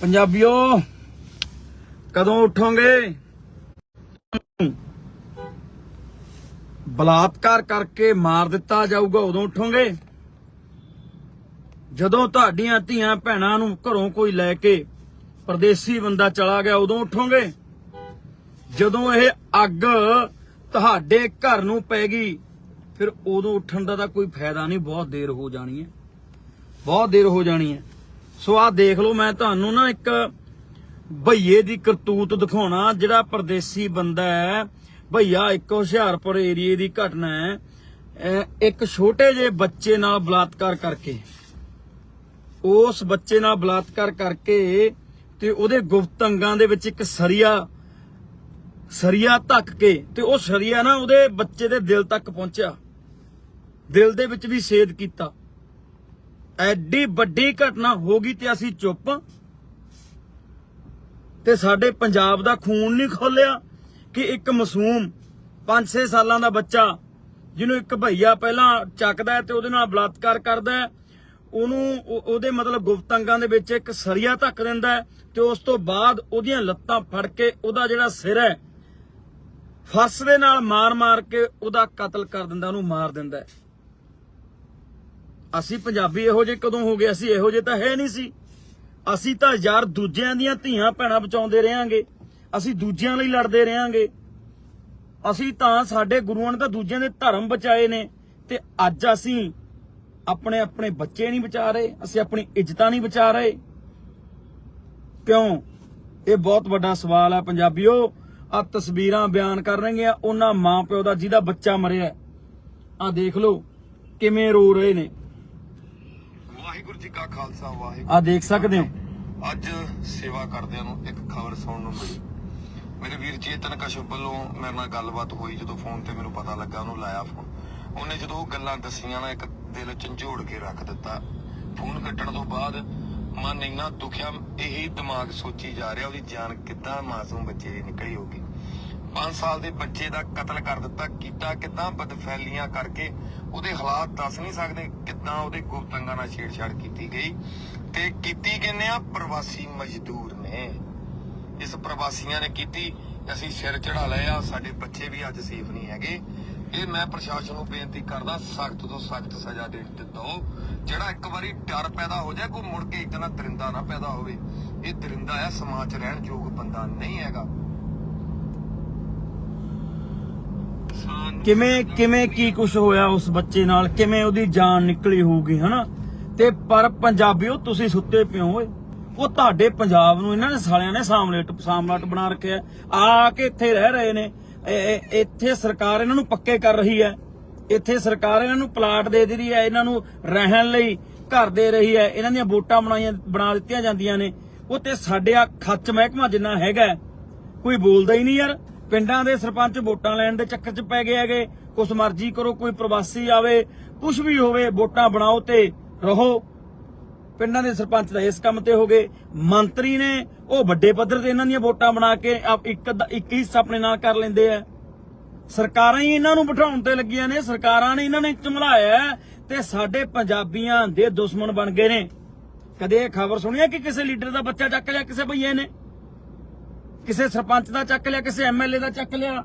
ਪੰਜਾਬੀਓ, ਕਦੋਂ ਉਠੋਗੇ? ਬਲਾਤਕਾਰ ਕਰਕੇ ਮਾਰ ਦਿੱਤਾ ਜਾਊਗਾ, ਉਦੋਂ ਉਠੋਗੇ? ਜਦੋਂ ਤੁਹਾਡੀਆਂ ਧੀਆਂ ਭੈਣਾਂ ਨੂੰ ਘਰੋਂ ਕੋਈ ਲੈ ਕੇ ਪਰਦੇਸੀ ਬੰਦਾ ਚਲਾ ਗਿਆ, ਉਦੋਂ ਉਠੋਗੇ? ਜਦੋਂ ਇਹ ਅੱਗ ਤੁਹਾਡੇ ਘਰ ਨੂੰ ਪੈ ਗਈ, ਫਿਰ ਉਦੋਂ ਉੱਠਣ ਦਾ ਤਾਂ ਕੋਈ ਫਾਇਦਾ ਨਹੀਂ, ਬਹੁਤ ਦੇਰ ਹੋ ਜਾਣੀ ਹੈ। ਬਹੁਤ ਦੇਰ ਹੋ ਜਾਣੀ ਹੈ। ਸੋ ਆਹ ਦੇਖ ਲਓ, ਮੈਂ ਤੁਹਾਨੂੰ ਨਾ ਇੱਕ ਭਈਏ ਦੀ ਕਰਤੂਤ ਦਿਖਾਉਣਾ, ਜਿਹੜਾ ਪਰਦੇਸੀ ਬੰਦਾ ਹੈ। ਭਈਆ, ਇੱਕ ਹੁਸ਼ਿਆਰਪੁਰ ਏਰੀਏ ਦੀ ਘਟਨਾ ਹੈ। ਇੱਕ ਛੋਟੇ ਜਿਹੇ ਬੱਚੇ ਨਾਲ ਬਲਾਤਕਾਰ ਕਰਕੇ। ਉਸ ਬੱਚੇ ਨਾਲ ਬਲਾਤਕਾਰ ਕਰਕੇ ਤੇ ਉਹਦੇ ਗੁਪਤ ਅੰਗਾਂ ਦੇ ਵਿੱਚ ਇੱਕ ਸਰੀਆ ਸਰੀਆ ਧੱਕ ਕੇ ਤੇ ਉਹ ਸਰੀਆ ਨਾ ਉਹਦੇ ਬੱਚੇ ਦੇ ਦਿਲ ਤੱਕ ਪਹੁੰਚਿਆ। ਦਿਲ ਦੇ ਵਿੱਚ ਵੀ ਛੇਦ ਕੀਤਾ। ਐਡੀ ਵੱਡੀ ਘਟਨਾ ਹੋ ਗਈ ਤੇ ਅਸੀਂ ਚੁੱਪ। ਤੇ ਸਾਡੇ ਪੰਜਾਬ ਦਾ ਖੂਨ ਨਹੀਂ ਖੋਲਿਆ ਕਿ ਇੱਕ ਮਾਸੂਮ 5-6 ਸਾਲਾਂ ਦਾ ਬੱਚਾ, ਜਿਹਨੂੰ ਇੱਕ ਭਈਆ ਪਹਿਲਾਂ ਚੱਕਦਾ ਤੇ ਉਹਦੇ ਨਾਲ ਬਲਾਤਕਾਰ ਕਰਦਾ ਹੈ, ਉਹਨੂੰ ਉਹ- ਉਹਦੇ ਮਤਲਬ ਗੁਪਤ ਅੰਗਾਂ ਦੇ ਵਿੱਚ ਇੱਕ ਸਰੀਆ ਧੱਕ ਦਿੰਦਾ ਤੇ ਉਸ ਤੋਂ ਬਾਅਦ ਉਹਦੀਆਂ ਲੱਤਾਂ ਫੜ ਕੇ ਉਹਦਾ ਜਿਹੜਾ ਸਿਰ ਹੈ, ਫਰਸ਼ ਦੇ ਨਾਲ ਮਾਰ-ਮਾਰ ਕੇ ਉਹਦਾ ਕਤਲ ਕਰ ਦਿੰਦਾ, ਉਹਨੂੰ ਮਾਰ ਦਿੰਦਾ ਹੈ। ਅਸੀਂ ਪੰਜਾਬੀ ਇਹੋ ਜਿਹੇ ਕਦੋਂ ਹੋ ਗਏ? ਅਸੀਂ ਇਹੋ ਜਿਹੇ ਤਾਂ ਹੈ ਨਹੀਂ ਸੀ। ਅਸੀਂ ਤਾਂ ਯਾਰ ਦੂਜਿਆਂ ਦੀਆਂ ਧੀਆਂ ਭੈਣਾਂ ਬਚਾਉਂਦੇ ਰਹਾਂਗੇ। ਅਸੀਂ ਦੂਜਿਆਂ ਲਈ ਲੜਦੇ ਰਹਾਂਗੇ। ਅਸੀਂ ਤਾਂ ਸਾਡੇ ਗੁਰੂਆਂ ਨੇ ਤਾਂ ਦੂਜਿਆਂ ਦੇ ਧਰਮ ਬਚਾਏ ਨੇ। ਤੇ ਅੱਜ ਅਸੀਂ ਆਪਣੇ ਆਪਣੇ ਬੱਚੇ ਨਹੀਂ ਬਚਾ ਰਹੇ। ਅਸੀਂ ਆਪਣੀ ਇੱਜ਼ਤਾਂ ਨਹੀਂ ਬਚਾ ਰਹੇ। ਕਿਉਂ? ਇਹ ਬਹੁਤ ਵੱਡਾ ਸਵਾਲ ਹੈ ਪੰਜਾਬੀਓ। ਆ ਤਸਵੀਰਾਂ ਬਿਆਨ ਕਰ ਰਹੀਆਂ ਉਹਨਾਂ ਮਾਂ ਪਿਓ ਦਾ ਜਿਹਦਾ ਬੱਚਾ ਮਰਿਆ। ਆ ਦੇਖ ਲਓ, ਕਿਵੇਂ ਰੋ ਰਹੇ ਨੇ। ਵਾਹਿਗੁਰੂ ਜੀ ਕਾ ਖਾਲਸਾ ਵਾਹਿਗੁਰੂ ਆ ਦੇਖ ਸਕਦੇ ਹੋ। ਅੱਜ ਸੇਵਾ ਕਰਦਿਆਂ ਨੂੰ ਇੱਕ ਖਬਰ ਸੁਣਨ ਨੂੰ ਮਿਲੀ। ਮੇਰੇ ਵੀਰ ਚੇਤਨ ਕਸ਼ਪ ਵੱਲੋਂ ਮੇਰੇ ਨਾਲ ਗੱਲਬਾਤ ਹੋਈ ਜਦੋਂ ਫੋਨ ਤੇ ਮੈਨੂੰ ਪਤਾ ਲੱਗਾ ਉਹਨੂੰ ਲਾਇਆ ਫੋਨ। ਉਹਨੇ ਜਦੋਂ ਉਹ ਗੱਲਾਂ ਦੱਸੀਆਂ ਨਾ ਇੱਕ ਦਿਲ ਝੰਜੋੜ ਕੇ ਰੱਖ ਦਿੱਤਾ। ਫੋਨ ਕੱਟਣ ਤੋਂ ਬਾਅਦ ਮਨ ਇੰਨਾ ਦੁਖਿਆ ਇਹੀ ਦਿਮਾਗ ਸੋਚੀ ਜਾ ਰਿਹਾ ਉਹਦੀ ਜਾਨ ਕਿੱਦਾਂ ਮਾਸੂਮ ਬੱਚੇ ਦੀ ਨਿਕਲੀ ਹੋਗੀ 5 ਸਾਲ ਦੇ ਬੱਚੇ ਦਾ ਕਤਲ ਕਰ ਦਿੱਤਾ ਕੀਤਾ ਕਿੱਦਾਂ ਬਦਫੈਲੀਆਂ ਕਰਕੇ ਉਹਦੇ ਹਾਲਾਤ ਦੱਸ ਨਹੀਂ ਸਕਦੇ ਕਿੱਦਾਂ ਉਹਦੇ ਗੁਪਤੰਗਾਂ ਨਾਲ ਛੇੜਛਾੜ ਕੀਤੀ ਗਈ ਤੇ ਕੀਤੀ ਕਿੰਨੇ ਆ? ਪ੍ਰਵਾਸੀ ਮਜ਼ਦੂਰ ਨੇ। ਇਸ ਪ੍ਰਵਾਸੀਆਂ ਨੇ ਕੀਤੀ, ਅਸੀਂ ਸਿਰ ਚੜਾ ਲਏ ਸਾਡੇ ਬੱਚੇ ਵੀ ਅੱਜ ਸੇਫ ਨਹੀਂ ਹੈਗੇ। ਇਹ ਮੈਂ ਪ੍ਰਸ਼ਾਸਨ ਨੂੰ ਬੇਨਤੀ ਕਰਦਾ, ਸਖਤ ਤੋਂ ਸਖਤ ਸਜ਼ਾ ਦੇ ਦਿਓ ਜਿਹੜਾ ਇੱਕ ਵਾਰੀ ਡਰ ਪੈਦਾ ਹੋ ਜਾਏ, ਕੋਈ ਮੁੜ ਕੇ ਇਤਨਾ ਦਰਿੰਦਾ ਨਾ ਪੈਦਾ ਹੋਵੇ। ਇਹ ਦਰਿੰਦਾ ਆ, ਸਮਾਜ 'ਚ ਰਹਿਣ ਯੋਗ ਬੰਦਾ ਨਹੀਂ ਹੈਗਾ। ਕਿਵੇਂ ਕਿਵੇਂ ਕੀ ਕੁਝ ਹੋਇਆ ਉਸ ਬੱਚੇ ਨਾਲ? ਕਿਵੇਂ ਉਹਦੀ ਜਾਨ ਨਿਕਲੀ ਹੋਊਗੀ, ਹਨਾ? ਤੇ ਪਰ ਪੰਜਾਬੀਓ, ਤੁਸੀਂ ਸੁੱਤੇ ਪਿਓ ਓਏ। ਉਹ ਤੁਹਾਡੇ ਪੰਜਾਬ ਨੂੰ ਇਹਨਾਂ ਨੇ ਸਾਲਿਆਂ ਨੇ ਸਾਮਲੇਟ ਸਾਮਲਾਟ ਬਣਾ ਰੱਖਿਆ ਆ ਕੇ ਇੱਥੇ ਰਹਿ ਰਹੇ ਨੇ। ਇੱਥੇ ਸਰਕਾਰ ਇਹਨਾਂ ਨੂੰ ਪੱਕੇ ਕਰ ਰਹੀ ਹੈ। ਇੱਥੇ ਸਰਕਾਰ ਇਹਨਾਂ ਨੂੰ ਪਲਾਟ ਦੇ ਦੇ ਰਹੀ ਹੈ। ਇਹਨਾਂ ਨੂੰ ਰਹਿਣ ਲਈ ਘਰ ਦੇ ਰਹੀ ਹੈ। ਇਹਨਾਂ ਦੀਆਂ ਵੋਟਾਂ ਬਣਾਈਆਂ, ਬਣਾ ਦਿੱਤੀਆਂ ਜਾਂਦੀਆਂ ਨੇ। ਉਹ ਤੇ ਸਾਡੇ ਆ ਖੱਚ ਮਹਿਕਮਾ ਜਿੰਨਾ ਹੈਗਾ ਕੋਈ ਬੋਲਦਾ ਹੀ ਨਹੀਂ ਯਾਰ। ਪਿੰਡਾਂ ਦੇ ਸਰਪੰਚ ਵੋਟਾਂ ਲੈਣ ਦੇ ਚੱਕਰ 'ਚ ਪੈ ਗਏ ਹੈਗੇ। ਕੁਛ ਮਰਜ਼ੀ ਕਰੋ, ਕੋਈ ਪ੍ਰਵਾਸੀ ਆਵੇ ਕੁਝ ਵੀ ਹੋਵੇ, ਵੋਟਾਂ ਬਣਾਓ ਤੇ ਰਹੋ। ਪਿੰਡਾਂ ਦੇ ਸਰਪੰਚ ਤਾਂ ਇਸ ਕੰਮ ਤੇ ਹੋ ਗਏ। ਮੰਤਰੀ ਨੇ ਉਹ ਵੱਡੇ ਪੱਧਰ ਤੇ ਇਹਨਾਂ ਦੀਆਂ ਵੋਟਾਂ ਬਣਾ ਕੇ ਇੱਕ ਇੱਕ ਹਿੱਸਾ ਆਪਣੇ ਨਾਲ ਕਰ ਲੈਂਦੇ ਆ। ਸਰਕਾਰਾਂ ਹੀ ਇਹਨਾਂ ਨੂੰ ਬਿਠਾਉਣ ਤੇ ਲੱਗੀਆਂ ਨੇ, ਸਰਕਾਰਾਂ ਨੇ ਇਹਨਾਂ ਨੇ ਚਮਲਾਇਆ ਤੇ ਸਾਡੇ ਪੰਜਾਬੀਆਂ ਦੇ ਦੁਸ਼ਮਣ ਬਣ ਗਏ ਨੇ। ਕਦੇ ਇਹ ਖਬਰ ਸੁਣੀ ਹੈ ਕਿ ਕਿਸੇ ਲੀਡਰ ਦਾ ਬੱਚਾ ਚੱਕ ਲਿਆ, ਕਿਸੇ ਭਈਏ ਨੇ? ਕਿਸੇ ਸਰਪੰਚ ਦਾ ਚੱਕ ਲਿਆ, ਕਿਸੇ ਐਮਐਲਏ ਦਾ ਚੱਕ ਲਿਆ।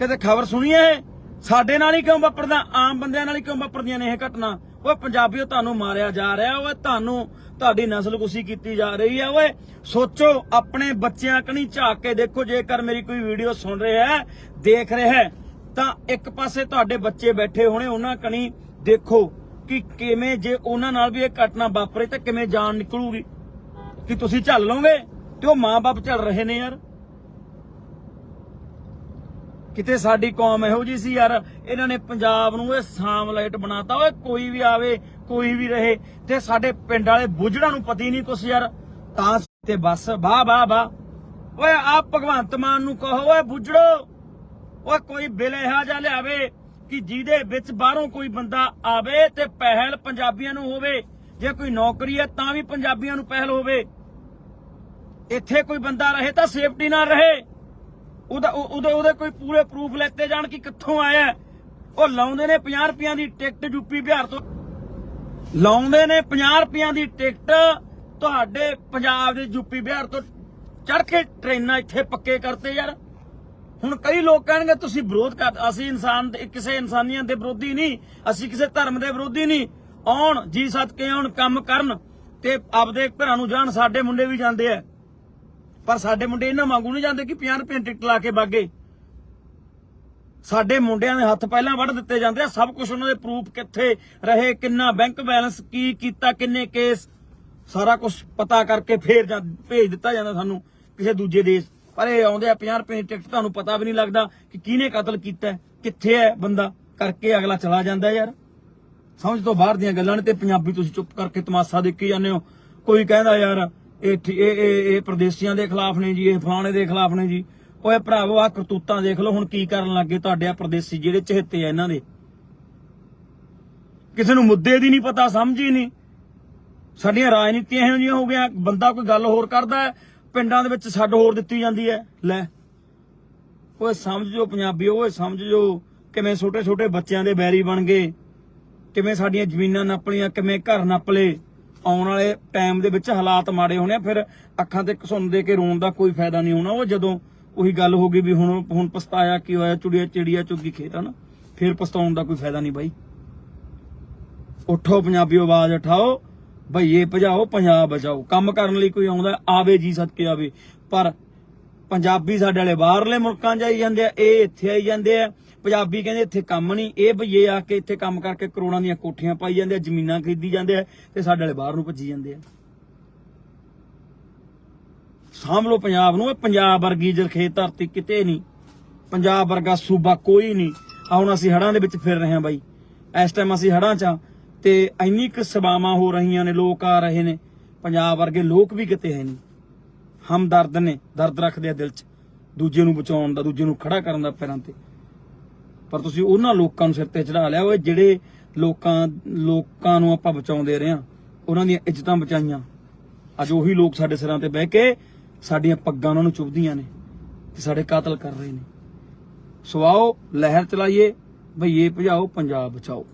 ਕਦੇ ਖਬਰ ਸੁਣੀ ਹੈ? ਸਾਡੇ ਨਾਲ ਹੀ ਕਿਉਂ ਵਾਪਰਦਾ? ਆਮ ਬੰਦਿਆਂ ਨਾਲ ਹੀ ਕਿਉਂ ਵਾਪਰਦੀਆਂ ਨੇ ਇਹ ਘਟਨਾ? ਓਏ ਪੰਜਾਬੀਓ, ਤੁਹਾਨੂੰ ਮਾਰਿਆ ਜਾ ਰਿਹਾ ਓਏ, ਤੁਹਾਨੂੰ ਤੁਹਾਡੀ ਨਸਲ ਕੁਸ਼ੀ ਕੀਤੀ ਜਾ ਰਹੀ ਹੈ ਓਏ। ਸੋਚੋ, ਆਪਣੇ ਬੱਚਿਆਂ ਕਣੀ ਝਾਕ ਕੇ ਦੇਖੋ, ਜੇਕਰ ਮੇਰੀ ਕੋਈ ਵੀਡੀਓ ਸੁਣ ਰਿਹਾ ਹੈ, ਦੇਖ ਰਿਹਾ ਹੈ, ਤਾਂ ਇੱਕ ਪਾਸੇ ਤੁਹਾਡੇ ਬੱਚੇ ਬੈਠੇ ਹੋਣੇ, ਉਹਨਾਂ ਕਣੀ ਦੇਖੋ ਕਿ ਕਿਵੇਂ ਜੇ ਉਹਨਾਂ ਨਾਲ ਵੀ ਇਹ ਘਟਨਾ ਵਾਪਰੇ ਤਾਂ ਕਿਵੇਂ ਜਾਨ ਨਿਕਲੂਗੀ। ਕਿ ਤੁਸੀਂ ਝੱਲ ਲਓਗੇ? ਤੇ ਉਹ ਮਾਂ-ਬਾਪ ਝੱਲ ਰਹੇ ਨੇ ਯਾਰ। ਕਿਤੇ ਸਾਡੀ ਕੌਮ ਇਹੋ ਜੀ ਸੀ ਯਾਰ, ਇਹਨਾਂ ਨੇ ਪੰਜਾਬ ਨੂੰ ਇਹ ਸਾਮਲਾਈਟ ਬਣਾਤਾ। ਓਏ ਕੋਈ ਵੀ ਆਵੇ, ਕੋਈ ਵੀ ਰਹੇ ਤੇ ਸਾਡੇ ਪਿੰਡ ਵਾਲੇ ਬੁੱਝੜਾਂ ਨੂੰ ਪਤੀ ਨਹੀਂ ਕੁਛ ਯਾਰ। ਤਾਂ ਤੇ ਬਸ, ਵਾਹ ਵਾਹ ਵਾਹ। ਓਏ ਆ ਭਗਵੰਤ ਮਾਨ ਨੂੰ ਕਹੋ, ਓਏ ਬੁੱਝੜੋ। ਓਏ ਕੋਈ ਬਿਲ ਇਹੋ ਜਿਹਾ ਲਿਆਵੇ ਕਿ ਜਿਹਦੇ ਵਿੱਚ ਬਾਹਰੋਂ ਕੋਈ ਬੰਦਾ ਆਵੇ ਤੇ ਪਹਿਲ ਪੰਜਾਬੀਆਂ ਨੂੰ ਹੋਵੇ। ਜੇ ਕੋਈ ਨੌਕਰੀ ਹੈ ਤਾਂ ਵੀ ਪੰਜਾਬੀਆਂ ਨੂੰ ਪਹਿਲ ਹੋਵੇ। ਇੱਥੇ ਕੋਈ ਬੰਦਾ ਰਹੇ ਤਾਂ ਸੇਫਟੀ ਨਾਲ ਰਹੇ। ਉਹਦਾ ਉਹ- ਉਹਦੇ ਉਹਦੇ ਕੋਈ ਪੂਰੇ ਪ੍ਰੂਫ ਲੈਤੇ ਜਾਣ ਕਿ ਕਿੱਥੋਂ ਆਇਆ। ਉਹ ਲਾਉਂਦੇ ਨੇ 50 ਰੁਪਈਆਂ ਦੀ ਟਿਕਟ ਯੂਪੀ ਬਿਹਾਰ ਤੋਂ। ਲਾਉਂਦੇ ਨੇ 50 ਰੁਪਈਆਂ ਦੀ ਟਿਕਟ ਤੁਹਾਡੇ ਪੰਜਾਬ ਦੇ ਯੂਪੀ ਬਿਹਾਰ ਤੋਂ। ਚੜ ਕੇ ਟ੍ਰੇਨਾਂ ਇੱਥੇ ਪੱਕੇ ਕਰਤੇ ਯਾਰ। ਹੁਣ ਕਈ ਲੋਕ ਕਹਿਣਗੇ, ਤੁਸੀਂ ਵਿਰੋਧ ਕਰ ਅਸੀਂ ਇਨਸਾਨ ਦੇ- ਕਿਸੇ ਇਨਸਾਨੀਅਤ ਦੇ ਵਿਰੋਧੀ ਨਹੀਂ। ਅਸੀਂ ਕਿਸੇ ਧਰਮ ਦੇ ਵਿਰੋਧੀ ਨਹੀਂ। ਆਉਣ, ਜੀ ਸੱਤ ਕੇ ਆਉਣ, ਕੰਮ ਕਰਨ ਤੇ ਆਪਦੇ ਘਰਾਂ ਨੂੰ ਜਾਣ, ਸਾਡੇ ਮੁੰਡੇ ਵੀ ਜਾਂਦੇ ਆ। ਪਰ ਸਾਡੇ ਮੁੰਡੇ ਇਹਨਾਂ ਵਾਂਗੂ ਨਹੀਂ ਜਾਂਦੇ ਕਿ 50 ਰੁਪਏ ਟਿਕਟ ਲਾ ਕੇ ਬਾਗੇ। ਸਾਡੇ ਮੁੰਡਿਆਂ ਦੇ ਹੱਥ ਪਹਿਲਾਂ ਵੱਢ ਦਿੱਤੇ ਜਾਂਦੇ ਆ, ਸਭ ਕੁਝ ਉਹਨਾਂ ਦੇ ਪ੍ਰੂਫ ਕਿੱਥੇ ਰਹੇ, ਕਿੰਨਾ ਬੈਂਕ ਬੈਲੈਂਸ ਕੀ ਕੀਤਾ, ਕਿੰਨੇ ਕੇਸ ਸਾਰਾ ਕੁਝ ਪਤਾ ਕਰਕੇ ਫੇਰ ਭੇਜ ਦਿੱਤਾ ਜਾਂਦਾ ਸਾਨੂੰ ਕਿਸੇ ਦੂਜੇ ਦੇਸ਼। ਪਰ ਇਹ ਆਉਂਦੇ ਆ 50 ਰੁਪਏ ਦੀ ਟਿਕਟ ਤੁਹਾਨੂੰ ਪਤਾ ਵੀ ਨਹੀਂ ਲੱਗਦਾ ਕਿ ਕਿਹਨੇ ਕਤਲ ਕੀਤਾ ਕਿੱਥੇ ਹੈ ਬੰਦਾ, ਕਰਕੇ ਅਗਲਾ ਚਲਾ ਜਾਂਦਾ ਯਾਰ। ਸਮਝ ਤੋਂ ਬਾਹਰ ਦੀਆਂ ਗੱਲਾਂ ਨੇ ਤੇ ਪੰਜਾਬੀ ਤੁਸੀਂ ਚੁੱਪ ਕਰਕੇ ਤਮਾਸ਼ਾ ਦੇਖੀ ਜਾਂਦੇ ਹੋ। ਕੋਈ ਕਹਿੰਦਾ ਯਾਰ ਇਹ ਇਹ ਇਹ ਪ੍ਰਦੇਸੀਆਂ ਦੇ ਖਿਲਾਫ ਨੇ ਜੀ, ਇਹ ਫਲਾਣੇ ਦੇ ਖਿਲਾਫ ਨੇ ਜੀ। ਓਏ ਭਰਾਵੋ ਆ ਕਰਤੂਤਾਂ ਦੇਖ ਲਓ, ਹੁਣ ਕੀ ਕਰਨ ਲੱਗੇ ਤੁਹਾਡੇ ਆ ਪ੍ਰਦੇਸੀ ਜਿਹੜੇ ਚਹੇਤੇ ਆ ਇਹਨਾਂ ਦੇ। ਕਿਸੇ ਨੂੰ ਮੁੱਦੇ ਦੀ ਨਹੀਂ ਪਤਾ, ਸਮਝ ਹੀ ਨਹੀਂ। ਸਾਡੀਆਂ ਰਾਜਨੀਤੀਆਂ ਇਹੋ ਜਿਹੀਆਂ ਹੋ ਗਈਆਂ, ਬੰਦਾ ਕੋਈ ਗੱਲ ਹੋਰ ਕਰਦਾ ਪਿੰਡਾਂ ਦੇ ਵਿੱਚ ਛੱਡ ਹੋਰ ਦਿੱਤੀ ਜਾਂਦੀ ਹੈ। ਲੈ, ਓਏ ਸਮਝ ਜੋ ਪੰਜਾਬੀ ਓਏ ਸਮਝ ਜੋ ਕਿਵੇਂ ਛੋਟੇ ਛੋਟੇ ਬੱਚਿਆਂ ਦੇ ਬੈਰੀ ਬਣ ਗਏ, ਕਿਵੇਂ ਸਾਡੀਆਂ ਜ਼ਮੀਨਾਂ ਨੱਪ ਲਈਆਂ, ਕਿਵੇਂ ਘਰ ਨੱਪ ਲਏ। ਆਉਣ ਵਾਲੇ ਟਾਈਮ ਦੇ ਵਿੱਚ ਹਾਲਾਤ ਮਾੜੇ ਹੋਣੇ ਆ, ਫਿਰ ਅੱਖਾਂ ਤੇ ਘਸੁੰਨ ਦੇ ਕੇ ਰੋਣ ਦਾ ਕੋਈ ਫਾਇਦਾ ਨਹੀਂ ਹੋਣਾ। ਉਹ ਜਦੋਂ ਉਹੀ ਗੱਲ ਹੋ ਗਈ ਵੀ ਹੁਣ ਹੁਣ ਪਛਤਾਇਆ ਕੀ ਹੋਇਆ ਚੁੜੀਆ ਚਿੜੀਆ ਚੁੱਗੀ ਖੇਤ ਹਨਾ ਫਿਰ ਪਛਤਾਉਣ ਦਾ ਕੋਈ ਫਾਇਦਾ ਨਹੀਂ ਬਾਈ। ਉਠੋ ਪੰਜਾਬੀ ਆਵਾਜ਼ ਉਠਾਓ ਭਈਏ ਭਜਾਓ ਪੰਜਾਬ ਬਚਾਓ। ਕੰਮ ਕਰਨ ਲਈ ਕੋਈ ਆਉਂਦਾ ਆਵੇ ਜੀ ਸਦਕੇ ਆਵੇ। ਪਰ ਪੰਜਾਬੀ ਸਾਡੇ ਵਾਲੇ ਬਾਹਰਲੇ ਮੁਲਕਾਂ 'ਚ ਆਈ ਜਾਂਦੇ ਆ ਇਹ ਇੱਥੇ ਆਈ ਜਾਂਦੇ ਆ। ਪੰਜਾਬੀ ਕਹਿੰਦੇ ਇੱਥੇ ਕੰਮ ਨਹੀਂ ਇਹ ਭਈਏ ਆ ਕੇ ਇੱਥੇ ਕੰਮ ਕਰਕੇ ਕਰੋੜਾਂ ਦੀਆਂ ਕੋਠੀਆਂ ਪਾਈ ਜਾਂਦੇ ਆ, ਜ਼ਮੀਨਾਂ ਖਰੀਦੀ ਜਾਂਦੇ ਆ ਤੇ ਸਾਡੇ ਵਾਲੇ ਬਾਹਰ ਨੂੰ ਭੱਜੀ ਜਾਂਦੇ ਆ। ਸਾਂਭ ਲਓ ਪੰਜਾਬ ਨੂੰ, ਇਹ ਪੰਜਾਬ ਵਰਗੀ ਜਰਖੇਤ ਧਰਤੀ ਕਿਤੇ ਨਹੀਂ ਪੰਜਾਬ ਵਰਗਾ ਸੂਬਾ ਕੋਈ ਨਹੀਂ ਹੁਣ ਅਸੀਂ ਹੜਾਂ ਦੇ ਵਿੱਚ ਫਿਰ ਰਹੇ ਹਾਂ ਬਾਈ। ਇਸ ਟਾਈਮ ਅਸੀਂ ਹੜਾਂ 'ਚ ਆ ਤੇ ਇੰਨੀ ਕੁ ਸਭਾਵਾਂ ਹੋ ਰਹੀਆਂ ਨੇ, ਲੋਕ ਆ ਰਹੇ ਨੇ। ਪੰਜਾਬ ਵਰਗੇ ਲੋਕ ਵੀ ਕਿਤੇ ਹੈ ਨਹੀਂ ਹਮਦਰਦ ਨੇ, ਦਰਦ ਰੱਖਦੇ ਆ ਦਿਲ 'ਚ। ਦੂਜੇ ਨੂੰ ਬਚਾਉਣ ਦਾ, ਦੂਜੇ ਨੂੰ ਖੜਾ ਕਰਨ ਦਾ ਪੈਰਾਂ ਤੇ। ਪਰ ਤੁਸੀਂ ਉਹਨਾਂ ਲੋਕਾਂ ਨੂੰ ਸਿਰ ਤੇ ਚੜਾ ਲਿਆ ਓਏ, ਜਿਹੜੇ ਲੋਕਾਂ ਲੋਕਾਂ ਨੂੰ ਆਪਾਂ ਬਚਾਉਂਦੇ ਰਹੇ ਆ ਉਹਨਾਂ ਦੀਆਂ ਇੱਜ਼ਤਾਂ ਬਚਾਈਆਂ। ਅੱਜ ਉਹੀ ਲੋਕ ਸਾਡੇ ਸਿਰਾਂ ਤੇ ਬਹਿ ਕੇ ਸਾਡੀਆਂ ਪੱਗਾਂ ਉਹਨਾਂ ਨੂੰ ਚੁੱਭਦੀਆਂ ਨੇ ਤੇ ਸਾਡੇ ਕਾਤਲ ਕਰ ਰਹੇ ਨੇ। ਸੋ ਆਓ ਲਹਿਰ ਚਲਾਈਏ ਭਈਏ ਭਜਾਓ, ਪੰਜਾਬ ਬਚਾਓ।